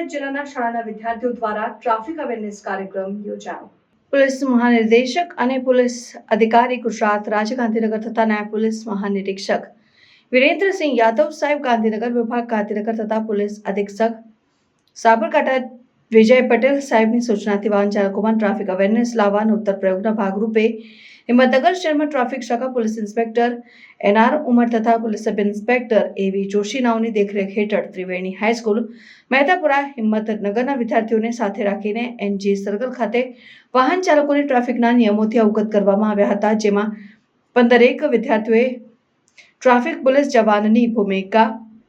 સાબરકાંઠા જિલ્લાના શાળાના વિદ્યાર્થીઓ દ્વારા ટ્રાફિક અવેરનેસ કાર્યક્રમ યોજાયો. પોલીસ મહાનિર્દેશક અને પોલીસ અધિકારી ગુજરાત રાજ્ય ગાંધીનગર તથા નાયબ પોલીસ મહાનિરીક્ષક વિરેન્દ્રસિંહ યાદવ સાહેબ ગાંધીનગર, વિભાગ ગાંધીનગર તથા પોલીસ અધિક્ષક સાબરકાંઠા વિજય પટેલ સાહેબની સૂચનાથી વાહન ચાલકોમાં ટ્રાફિક અવેરનેસ લાવવાના ઉત્તર પ્રયોગના ભાગરૂપે હિંમતનગર શહેરમાં ટ્રાફિક શાખા પોલીસ ઇન્સ્પેક્ટર એનઆર ઉમર તથા પોલીસ સબ ઇન્સ્પેક્ટર એવી જોશી નાઓની દેખરેખ હેઠળ ત્રિવેણી હાઈસ્કૂલ મહેતાપુરા હિંમતનગરના વિદ્યાર્થીઓને સાથે રાખીને એનજી સર્કલ ખાતે વાહન ચાલકોને ટ્રાફિકના નિયમોથી અવગત કરવામાં આવ્યા હતા, જેમાં પંદરેક વિદ્યાર્થીઓએ ટ્રાફિક પોલીસ જવાનની ભૂમિકા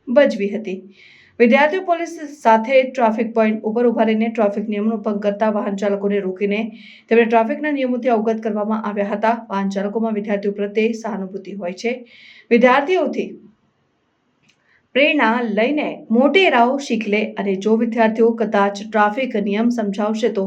ભજવી હતી. વિદ્યાર્થીઓ પોલીસ સાથે ટ્રાફિક પોઈન્ટ ઉપર ઊભા રહીને ટ્રાફિક નિયમોનું ભંગ કરતા વાહન ચાલકોને રોકીને તેમને ટ્રાફિકના નિયમોથી અવગત કરવામાં આવ્યા હતા. વાહન ચાલકોમાં વિદ્યાર્થીઓ પ્રત્યે સહાનુભૂતિ હોય છે. વિદ્યાર્થીઓથી પ્રેરણા લઈને મોટેરાઓ શીખ લે અને જો વિદ્યાર્થીઓ કદાચ ટ્રાફિક નિયમ સમજાવશે તો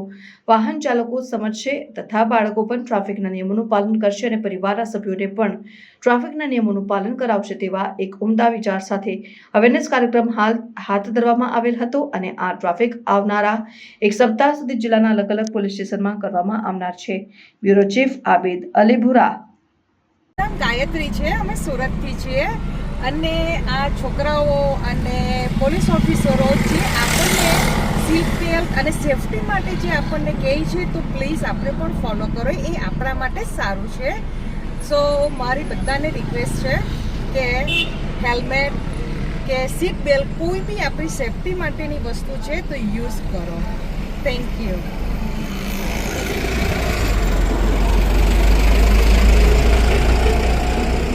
વાહન ચાલકો સમજશે તથા બાળકો પણ ટ્રાફિકના નિયમોનું પાલન કરશે અને પરિવારના સભ્યોને પણ ટ્રાફિકના નિયમોનું પાલન કરાવશે તેવા એક ઉમદા વિચાર સાથે અવેરનેસ કાર્યક્રમ હાલ હાથ ધરવામાં આવેલ હતો અને આ ટ્રાફિક આવનારા એક સપ્તાહ સુધી જિલ્લાના અલગ અલગ પોલીસ સ્ટેશનમાં કરવામાં આવનાર છે. Bureau chief Abid Alibhura. Gayatri છે, અમે સુરતથી છીએ. અને આ છોકરાઓ અને પોલીસ ઓફિસરો જે આપણને સીટ બેલ્ટ અને સેફટી માટે જે આપણને કહે છે, તો પ્લીઝ આપણે પણ ફોલો કરો. એ આપણા માટે સારું છે. સો મારી બધાને રિક્વેસ્ટ છે કે હેલ્મેટ કે સીટ બેલ્ટ કોઈ બી આપણી સેફટી માટેની વસ્તુ છે, તો યુઝ કરો. Thank you